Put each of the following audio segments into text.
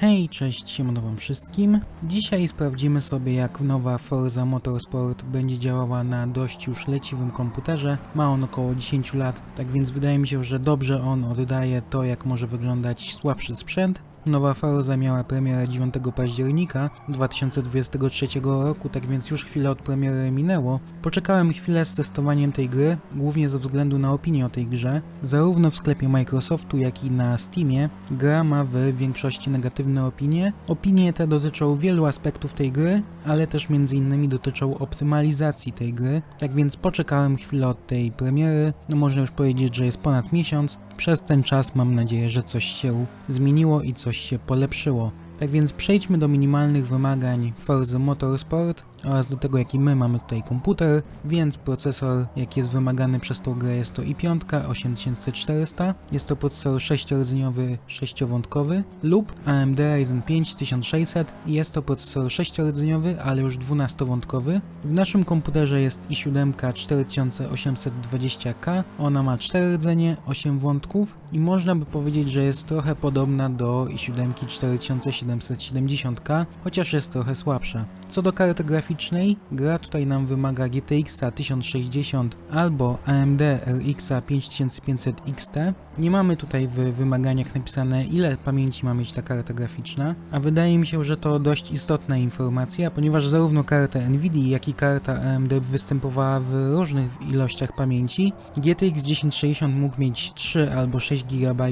Hej, cześć, siemano wam wszystkim. Dzisiaj sprawdzimy sobie jak nowa Forza Motorsport będzie działała na dość już leciwym komputerze. Ma on około 10 lat, tak więc wydaje mi się, że dobrze on oddaje to jak może wyglądać słabszy sprzęt. Nowa Forza miała premierę 9 października 2023 roku, tak więc już chwilę od premiery minęło. Poczekałem chwilę z testowaniem tej gry, głównie ze względu na opinię o tej grze. Zarówno w sklepie Microsoftu, jak i na Steamie gra ma w większości negatywne opinie. Opinie te dotyczą wielu aspektów tej gry, ale też między innymi dotyczą optymalizacji tej gry. Tak więc poczekałem chwilę od tej premiery, no można już powiedzieć, że jest ponad miesiąc. Przez ten czas mam nadzieję, że coś się zmieniło i coś się polepszyło. Tak więc przejdźmy do minimalnych wymagań Forza Motorsport oraz do tego jaki my mamy tutaj komputer, więc procesor jaki jest wymagany przez tą grę jest to i5 8400, jest to procesor 6-rdzeniowy 6-wątkowy lub AMD Ryzen 5 1600 i jest to procesor 6-rdzeniowy, ale już 12-wątkowy. W naszym komputerze jest i7 4820K, ona ma 4 rdzenie, 8 wątków i można by powiedzieć, że jest trochę podobna do i7 4770K, chociaż jest trochę słabsza. Co do karty graficznej, gra tutaj nam wymaga GTX 1060 albo AMD RX 5500 XT. Nie mamy tutaj w wymaganiach napisane ile pamięci ma mieć ta karta graficzna, a wydaje mi się, że to dość istotna informacja, ponieważ zarówno karta Nvidia, jak i karta AMD występowała w różnych ilościach pamięci. GTX 1060 mógł mieć 3 albo 6 GB,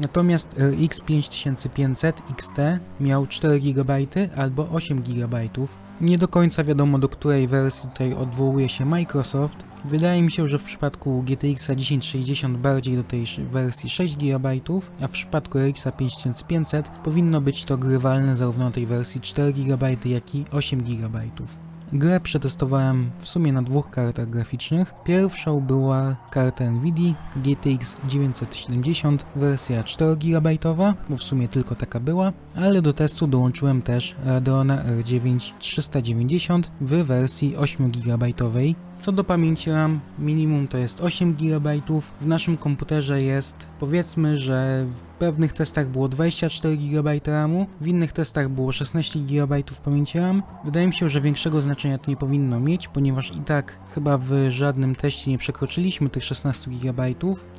natomiast RX 5500 XT miał 4 GB albo 8 GB. Nie do końca wiadomo do której wersji tutaj odwołuje się Microsoft. Wydaje mi się, że w przypadku GTX 1060 bardziej do tej wersji 6 GB, a w przypadku RX 5500 powinno być to grywalne zarówno tej wersji 4 GB, jak i 8 GB. Grę przetestowałem w sumie na dwóch kartach graficznych. Pierwszą była karta Nvidia GTX 970 wersja 4 GB, bo w sumie tylko taka była, ale do testu dołączyłem też Radeona R9 390 w wersji 8 GB. Co do pamięci RAM, minimum to jest 8 GB. W naszym komputerze jest powiedzmy, że w pewnych testach było 24 GB RAMu, w innych testach było 16 GB pamięci RAM. Wydaje mi się, że większego znaczenia to nie powinno mieć, ponieważ i tak chyba w żadnym teście nie przekroczyliśmy tych 16 GB,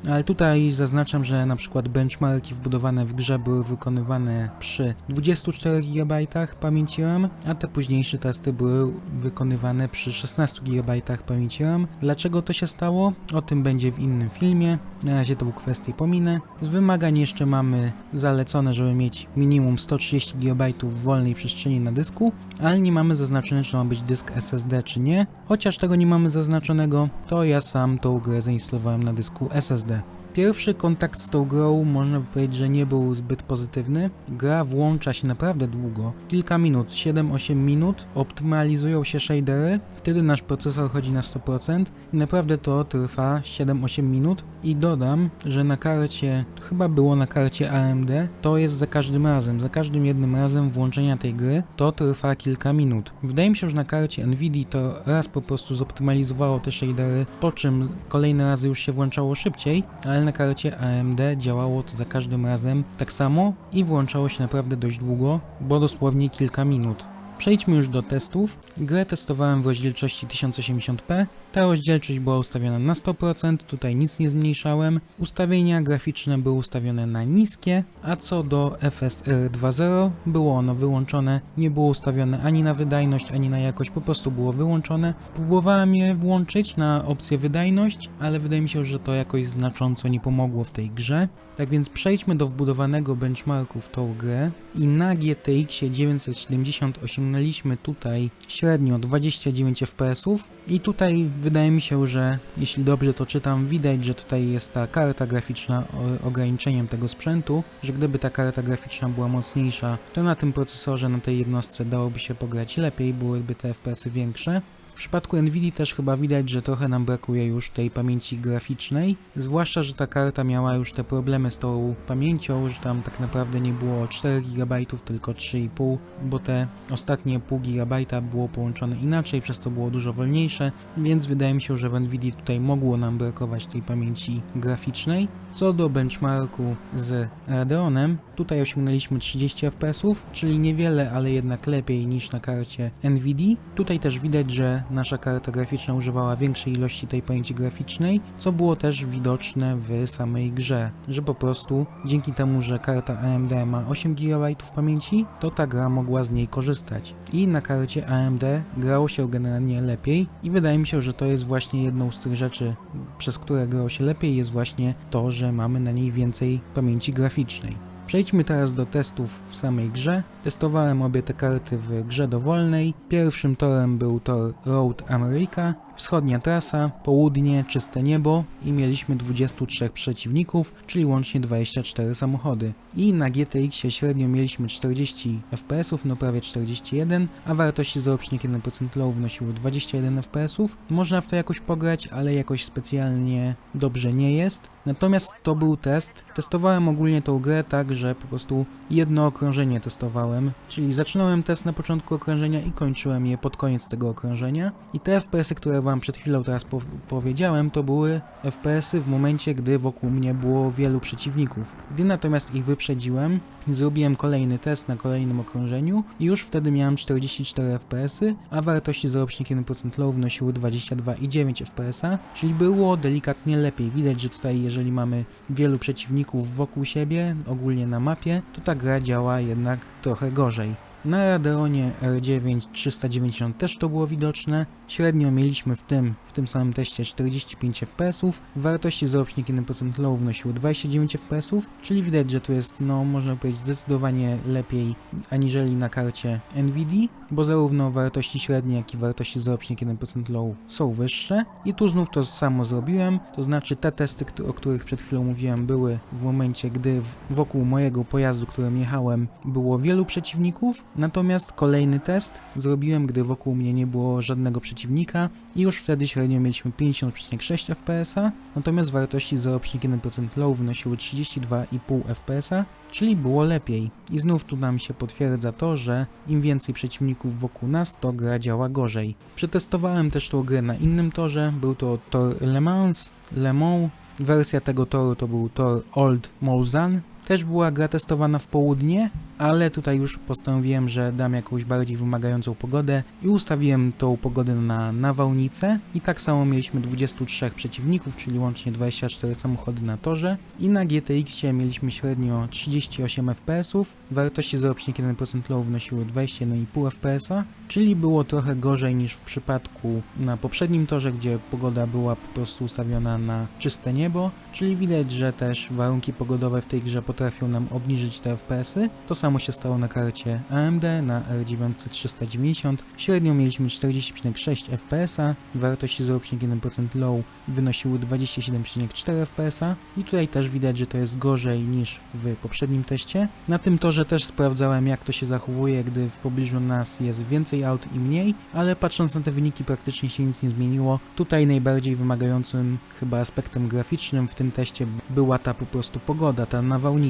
ale tutaj zaznaczam, że na przykład benchmarki wbudowane w grze były wykonywane przy 24 GB pamięci RAM, a te późniejsze testy były wykonywane przy 16 GB pamięci RAM. Dlaczego to się stało? O tym będzie w innym filmie. Na razie tą kwestię pominę. Z wymagań jeszcze mamy zalecone, żeby mieć minimum 130 GB wolnej przestrzeni na dysku, ale nie mamy zaznaczone, czy ma być dysk SSD czy nie. Chociaż tego nie mamy zaznaczonego, to ja sam tą grę zainstalowałem na dysku SSD. Pierwszy kontakt z tą grą można by powiedzieć, że nie był zbyt pozytywny. Gra włącza się naprawdę długo, kilka minut, 7-8 minut, optymalizują się shadery, wtedy nasz procesor chodzi na 100% i naprawdę to trwa 7-8 minut. I dodam, że na karcie, chyba było na karcie AMD, to jest za każdym razem, za każdym jednym razem włączenia tej gry, to trwa kilka minut. Wydaje mi się, że na karcie Nvidia to raz po prostu zoptymalizowało te shadery, po czym kolejne razy już się włączało szybciej, ale na karcie AMD działało to za każdym razem tak samo i włączało się naprawdę dość długo, bo dosłownie kilka minut. Przejdźmy już do testów. Grę testowałem w rozdzielczości 1080p. Ta rozdzielczość była ustawiona na 100%, tutaj nic nie zmniejszałem. Ustawienia graficzne były ustawione na niskie, a co do FSR 2.0 było ono wyłączone, nie było ustawione ani na wydajność, ani na jakość, po prostu było wyłączone. Próbowałem je włączyć na opcję wydajność, ale wydaje mi się, że to jakoś znacząco nie pomogło w tej grze. Tak więc przejdźmy do wbudowanego benchmarku w tą grę i na GTX 970 osiągnęliśmy tutaj średnio 29 fps i tutaj wydaje mi się, że jeśli dobrze to czytam, widać, że tutaj jest ta karta graficzna ograniczeniem tego sprzętu, że gdyby ta karta graficzna była mocniejsza, to na tym procesorze, na tej jednostce dałoby się pograć lepiej, byłyby te FPS-y większe. W przypadku Nvidia też chyba widać, że trochę nam brakuje już tej pamięci graficznej, zwłaszcza, że ta karta miała już te problemy z tą pamięcią, że tam tak naprawdę nie było 4 GB, tylko 3,5, bo te ostatnie pół GB było połączone inaczej, przez to było dużo wolniejsze, więc wydaje mi się, że w Nvidia tutaj mogło nam brakować tej pamięci graficznej. Co do benchmarku z Radeonem, tutaj osiągnęliśmy 30 fps, czyli niewiele, ale jednak lepiej niż na karcie Nvidia. Tutaj też widać, że nasza karta graficzna używała większej ilości tej pamięci graficznej, co było też widoczne w samej grze, że po prostu dzięki temu, że karta AMD ma 8 GB pamięci, to ta gra mogła z niej korzystać. I na karcie AMD grało się generalnie lepiej i wydaje mi się, że to jest właśnie jedną z tych rzeczy, przez które grało się lepiej, jest właśnie to, że mamy na niej więcej pamięci graficznej. Przejdźmy teraz do testów w samej grze. Testowałem obie te karty w grze dowolnej. Pierwszym torem był tor Road America, wschodnia trasa, południe, czyste niebo i mieliśmy 23 przeciwników, czyli łącznie 24 samochody. I na GTX-ie średnio mieliśmy 40 fps, no prawie 41, a wartości 0,1% low wynosiły 21 fps. Można w to jakoś pograć, ale jakoś specjalnie dobrze nie jest. Natomiast to był test. Testowałem ogólnie tą grę tak, że po prostu jedno okrążenie testowałem, czyli zaczynałem test na początku okrążenia i kończyłem je pod koniec tego okrążenia. I te FPS-y, które wam przed chwilą teraz po powiedziałem, to były FPS-y w momencie, gdy wokół mnie było wielu przeciwników. Gdy natomiast ich wyprzedziłem, zrobiłem kolejny test na kolejnym okrążeniu i już wtedy miałem 44 FPS-y, a wartości 0,1% low wynosiły 22,9 FPS-a, czyli było delikatnie lepiej. Widać, że tutaj jeżeli mamy wielu przeciwników wokół siebie, ogólnie na mapie, to ta gra działa jednak trochę gorzej. Na Radeonie R9 390 też to było widoczne. Średnio mieliśmy w tym, w tym samym teście 45 fps, wartości 0,1% low wynosiły 29 fps, czyli widać, że tu jest, no można powiedzieć, zdecydowanie lepiej aniżeli na karcie Nvidia, bo zarówno wartości średnie, jak i wartości 0,1% low są wyższe. I tu znów to samo zrobiłem, to znaczy te testy, o których przed chwilą mówiłem, były w momencie, gdy wokół mojego pojazdu, którym jechałem, było wielu przeciwników, Natomiast kolejny test zrobiłem, gdy wokół mnie nie było żadnego przeciwnika i już wtedy średnio mieliśmy 50,6 fps, natomiast wartości 0,1% low wynosiły 32,5 fps, czyli było lepiej. I znów tu nam się potwierdza to, że im więcej przeciwników wokół nas, to gra działa gorzej. Przetestowałem też tą grę na innym torze, był to tor Le Mans, Le Mans, Wersja tego toru to był tor Old Mulsanne. Też była gra testowana w południe, ale tutaj już postanowiłem, że dam jakąś bardziej wymagającą pogodę i ustawiłem tą pogodę na nawałnicę. I tak samo mieliśmy 23 przeciwników, czyli łącznie 24 samochody na torze. I na GTX-ie mieliśmy średnio 38 fps, wartości 0,1% low wynosiły 21,5 fps, czyli było trochę gorzej niż w przypadku na poprzednim torze, gdzie pogoda była po prostu ustawiona na czyste niebo, czyli widać, że też warunki pogodowe w tej grze potrafią nam obniżyć te FPS-y. To samo się stało na karcie AMD na R9 390. Średnio mieliśmy 40,6 fps, wartości 0,1% low wynosiły 27,4 fps i tutaj też widać, że to jest gorzej niż w poprzednim teście. Na tym torze też sprawdzałem jak to się zachowuje, gdy w pobliżu nas jest więcej aut i mniej, ale patrząc na te wyniki praktycznie się nic nie zmieniło. Tutaj najbardziej wymagającym chyba aspektem graficznym w tym teście była ta po prostu pogoda, ta nawałnica.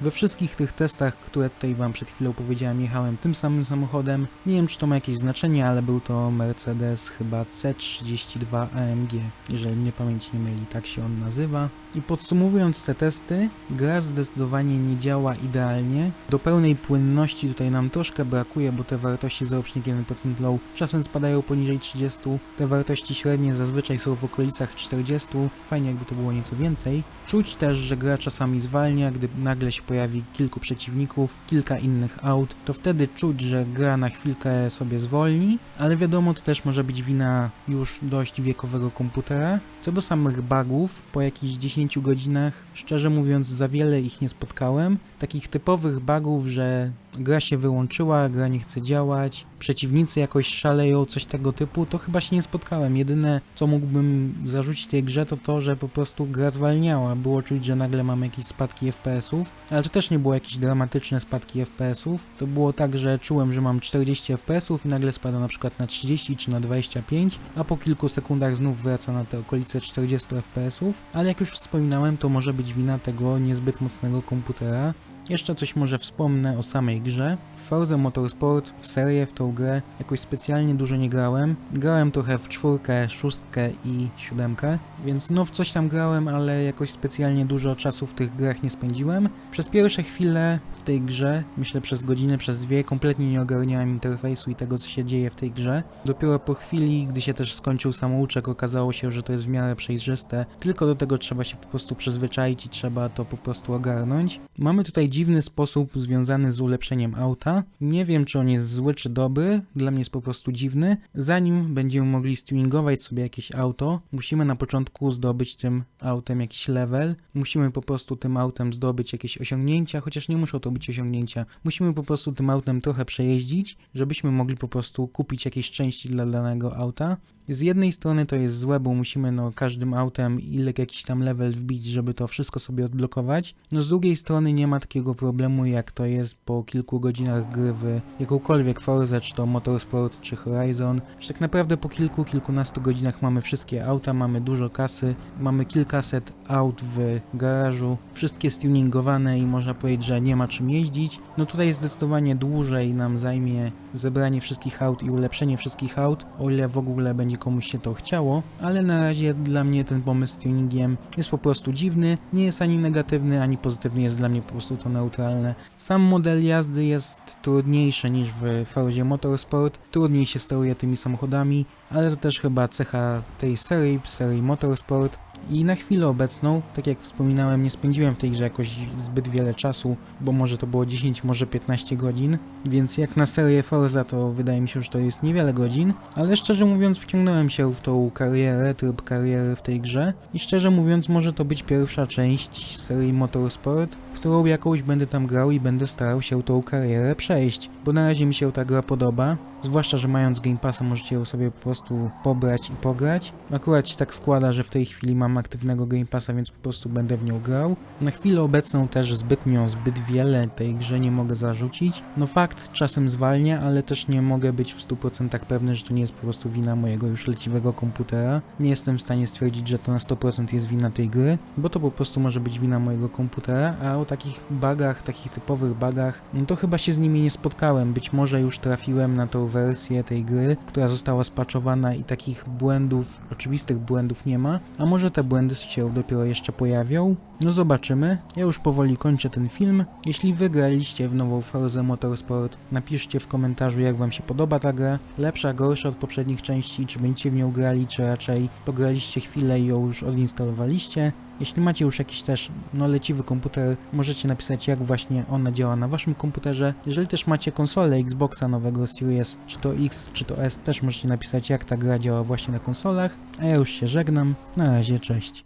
We wszystkich tych testach, które tutaj Wam przed chwilą powiedziałem, jechałem tym samym samochodem. Nie wiem, czy to ma jakieś znaczenie, ale był to Mercedes chyba C32 AMG, jeżeli mnie pamięć nie myli, tak się on nazywa. I podsumowując te testy, gra zdecydowanie nie działa idealnie. Do pełnej płynności tutaj nam troszkę brakuje, bo te wartości 0,1% low czasem spadają poniżej 30, te wartości średnie zazwyczaj są w okolicach 40, fajnie jakby to było nieco więcej. Czuć też, że gra czasami zwalnia, gdy nagle się pojawi kilku przeciwników, kilka innych aut, to wtedy czuć, że gra na chwilkę sobie zwolni, ale wiadomo, to też może być wina już dość wiekowego komputera. Co do samych bugów, po jakichś 10 godzinach, szczerze mówiąc, za wiele ich nie spotkałem. Takich typowych bugów, że gra się wyłączyła, gra nie chce działać, przeciwnicy jakoś szaleją, coś tego typu, to chyba się nie spotkałem. Jedyne, co mógłbym zarzucić tej grze, to to, że po prostu gra zwalniała. Było czuć, że nagle mamy jakieś spadki FPS-ów, ale to też nie było jakieś dramatyczne spadki FPS-ów. To było tak, że czułem, że mam 40 FPS-ów i nagle spada na przykład na 30 czy na 25, a po kilku sekundach znów wraca na te okolice 40 FPS-ów, ale jak już wspominałem, to może być wina tego niezbyt mocnego komputera. Jeszcze coś może wspomnę o samej grze. W Forza Motorsport, w serię, w tą grę jakoś specjalnie dużo nie grałem. Grałem trochę w czwórkę, szóstkę i siódemkę, więc no w coś tam grałem, ale jakoś specjalnie dużo czasu w tych grach nie spędziłem. Przez pierwsze chwile w tej grze, myślę przez godzinę, przez dwie, kompletnie nie ogarniałem interfejsu i tego, co się dzieje w tej grze. Dopiero po chwili, gdy się też skończył samouczek, okazało się, że to jest w miarę przejrzyste. Tylko do tego trzeba się po prostu przyzwyczaić i trzeba to po prostu ogarnąć. Mamy tutaj dziwny sposób związany z ulepszeniem auta. Nie wiem, czy on jest zły czy dobry, dla mnie jest po prostu dziwny. Zanim będziemy mogli stuningować sobie jakieś auto, musimy na początku zdobyć tym autem jakiś level. Musimy po prostu tym autem zdobyć jakieś osiągnięcia, chociaż nie muszą to być osiągnięcia. Musimy po prostu tym autem trochę przejeździć, żebyśmy mogli po prostu kupić jakieś części dla danego auta. Z jednej strony to jest złe, bo musimy no każdym autem ile jakiś tam level wbić, żeby to wszystko sobie odblokować. No z drugiej strony nie ma takiego problemu jak to jest po kilku godzinach gry w jakąkolwiek Forza, czy to Motorsport, czy Horizon. Że tak naprawdę po kilku, kilkunastu godzinach mamy wszystkie auta, mamy dużo kasy, mamy kilkaset aut w garażu, wszystkie stuningowane i można powiedzieć, że nie ma czym jeździć. No tutaj zdecydowanie dłużej nam zajmie zebranie wszystkich aut i ulepszenie wszystkich aut, o ile w ogóle będzie komuś się to chciało, ale na razie dla mnie ten pomysł z tuningiem jest po prostu dziwny, nie jest ani negatywny, ani pozytywny, jest dla mnie po prostu to neutralne. Sam model jazdy jest trudniejszy niż w Forzie Motorsport, trudniej się steruje tymi samochodami, ale to też chyba cecha tej serii, serii Motorsport, i na chwilę obecną, tak jak wspominałem, nie spędziłem w tej grze jakoś zbyt wiele czasu, bo może to było 10, może 15 godzin, więc jak na serię Forza to wydaje mi się, że to jest niewiele godzin, ale szczerze mówiąc wciągnąłem się w tą karierę, tryb kariery w tej grze i szczerze mówiąc może to być pierwsza część serii Motorsport, w którą jakąś będę tam grał i będę starał się tą karierę przejść, bo na razie mi się ta gra podoba, zwłaszcza, że mając Game Passa możecie ją sobie po prostu pobrać i pograć. Akurat się tak składa, że w tej chwili mam aktywnego Game Passa, więc po prostu będę w nią grał. Na chwilę obecną też zbytnio, zbyt wiele tej grze nie mogę zarzucić. No fakt, czasem zwalnia, ale też nie mogę być w 100% pewny, że to nie jest po prostu wina mojego już leciwego komputera. Nie jestem w stanie stwierdzić, że to na 100% jest wina tej gry, bo to po prostu może być wina mojego komputera, a o takich bugach, takich typowych bugach, no to chyba się z nimi nie spotkałem. Być może już trafiłem na wersję tej gry, która została spaczowana i takich błędów, oczywistych błędów nie ma, a może te błędy się dopiero jeszcze pojawią? No zobaczymy. Ja już powoli kończę ten film. Jeśli wygraliście w nową Forza Motorsport, napiszcie w komentarzu jak wam się podoba ta gra. Lepsza, gorsza od poprzednich części, czy będziecie w nią grali, czy raczej pograliście chwilę i ją już odinstalowaliście. Jeśli macie już jakiś też no, leciwy komputer, możecie napisać jak właśnie ona działa na waszym komputerze. Jeżeli też macie konsolę Xboxa nowego Series, czy to X, czy to S, też możecie napisać jak ta gra działa właśnie na konsolach. A ja już się żegnam. Na razie, cześć.